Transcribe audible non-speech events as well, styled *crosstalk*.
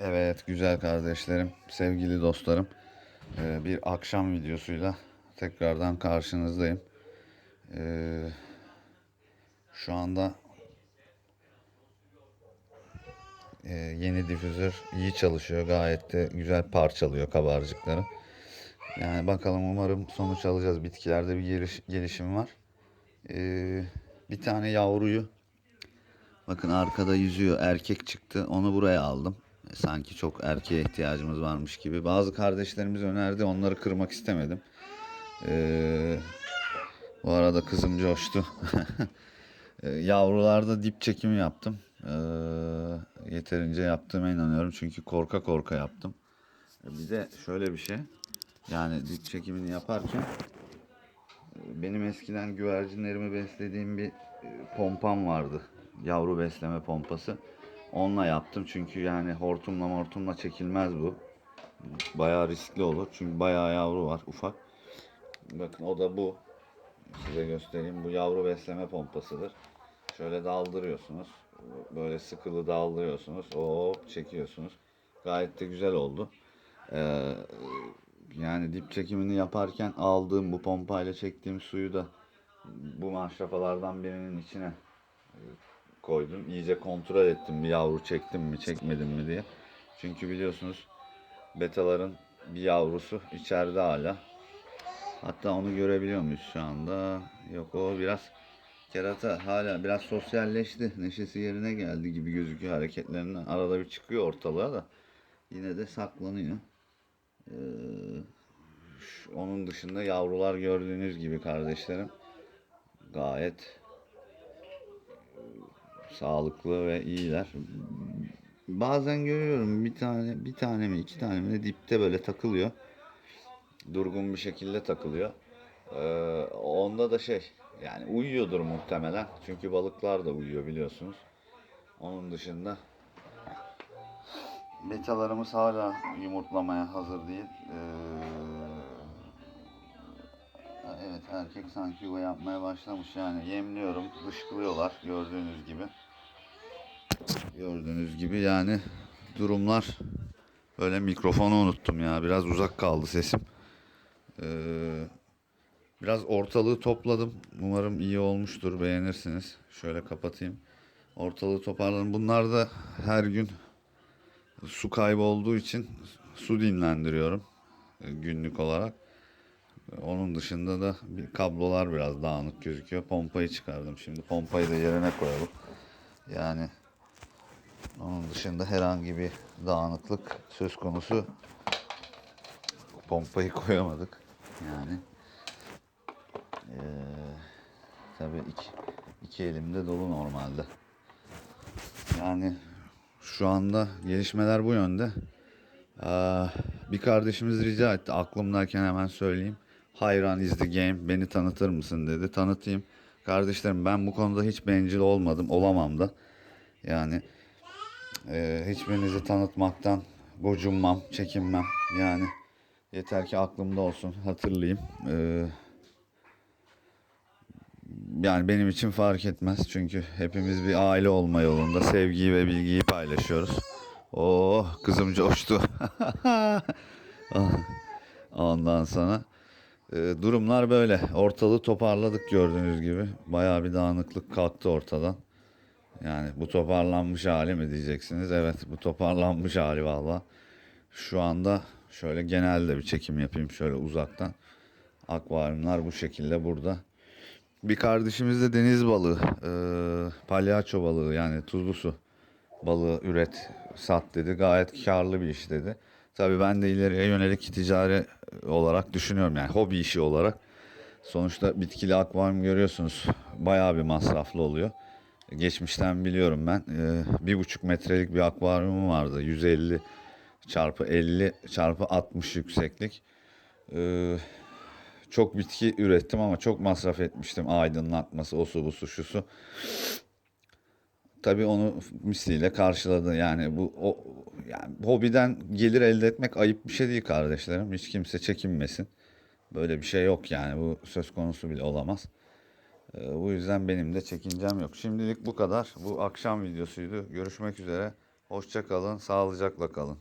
Evet güzel kardeşlerim, sevgili dostlarım. Ee, bir akşam videosuyla tekrardan karşınızdayım. Ee, şu anda e, yeni difüzör iyi çalışıyor. Gayet de güzel parçalıyor kabarcıkları. Yani bakalım umarım sonuç alacağız. Bitkilerde bir geliş- gelişim var. Ee, bir tane yavruyu Bakın arkada yüzüyor. Erkek çıktı. Onu buraya aldım. Sanki çok erkeğe ihtiyacımız varmış gibi. Bazı kardeşlerimiz önerdi. Onları kırmak istemedim. Ee, bu arada kızım coştu. *laughs* Ee, Yavrularda dip çekimi yaptım. Ee, yeterince yaptığıma inanıyorum. Çünkü korka korka yaptım. Ee, Bir de şöyle bir şey. Yani dip çekimini yaparken e, benim eskiden güvercinlerimi beslediğim bir e, pompam vardı. Yavru besleme pompası. Onunla yaptım çünkü yani hortumla mortumla çekilmez bu. Bayağı riskli olur çünkü bayağı yavru var ufak. Bakın o da bu. Size göstereyim. Bu yavru besleme pompasıdır. Şöyle daldırıyorsunuz. Böyle sıkılı daldırıyorsunuz. Hop çekiyorsunuz. Gayet de güzel oldu. Ee, yani dip çekimini yaparken aldığım bu pompayla çektiğim suyu da bu maşrafalardan birinin içine koydum. İyice kontrol ettim bir yavru çektim mi çekmedim mi diye. Çünkü biliyorsunuz betaların bir yavrusu içeride hala. Hatta onu görebiliyor muyuz şu anda? Yok o biraz kerata hala biraz sosyalleşti. Neşesi yerine geldi gibi gözüküyor hareketlerinden. Arada bir çıkıyor ortalığa da yine de saklanıyor. Ee, onun dışında yavrular gördüğünüz gibi kardeşlerim gayet sağlıklı ve iyiler. Bazen görüyorum bir tane bir tane mi iki tane mi de dipte böyle takılıyor. Durgun bir şekilde takılıyor. Ee, onda da şey yani uyuyordur muhtemelen. Çünkü balıklar da uyuyor biliyorsunuz. Onun dışında betalarımız hala yumurtlamaya hazır değil. Ee, evet erkek sanki yuva yapmaya başlamış yani yemliyorum dışkılıyorlar gördüğünüz gibi. Gördüğünüz gibi yani durumlar böyle mikrofonu unuttum ya biraz uzak kaldı sesim. Ee, biraz ortalığı topladım. Umarım iyi olmuştur beğenirsiniz. Şöyle kapatayım. Ortalığı toparladım. Bunlar da her gün su kaybı olduğu için su dinlendiriyorum e, günlük olarak. Onun dışında da bir kablolar biraz dağınık gözüküyor. Pompayı çıkardım. Şimdi pompayı da yerine koyalım. Yani onun dışında herhangi bir dağınıklık söz konusu pompayı koyamadık. Yani eee tabii iki, iki elimde dolu normalde. Yani şu anda gelişmeler bu yönde. Aa, bir kardeşimiz rica etti. Aklımdayken hemen söyleyeyim. Hayran is the game. Beni tanıtır mısın dedi. Tanıtayım. Kardeşlerim ben bu konuda hiç bencil olmadım. Olamam da. Yani e, hiçbirinizi tanıtmaktan gocunmam, çekinmem. Yani yeter ki aklımda olsun. Hatırlayayım. Ee, yani benim için fark etmez. Çünkü hepimiz bir aile olma yolunda sevgiyi ve bilgiyi paylaşıyoruz. Oh kızım coştu. *laughs* Ondan sonra e, durumlar böyle. Ortalığı toparladık gördüğünüz gibi. Bayağı bir dağınıklık kalktı ortadan. Yani bu toparlanmış hali mi diyeceksiniz? Evet bu toparlanmış hali valla. Şu anda şöyle genelde bir çekim yapayım şöyle uzaktan. Akvaryumlar bu şekilde burada. Bir kardeşimiz de deniz balığı, e, palyaço balığı yani tuzlu su balığı üret, sat dedi. Gayet karlı bir iş dedi. Tabii ben de ileriye yönelik ticari olarak düşünüyorum yani hobi işi olarak. Sonuçta bitkili akvaryum görüyorsunuz bayağı bir masraflı oluyor. Geçmişten biliyorum ben. E, bir buçuk metrelik bir akvaryumum vardı. 150 çarpı 50 çarpı 60 yükseklik. E, çok bitki ürettim ama çok masraf etmiştim. Aydınlatması, o su bu su şu su. Tabii onu misliyle karşıladı. Yani bu o yani hobiden gelir elde etmek ayıp bir şey değil kardeşlerim. Hiç kimse çekinmesin. Böyle bir şey yok yani. Bu söz konusu bile olamaz. Ee, bu yüzden benim de çekincem yok. Şimdilik bu kadar. Bu akşam videosuydu. Görüşmek üzere. Hoşça kalın, sağlıcakla kalın.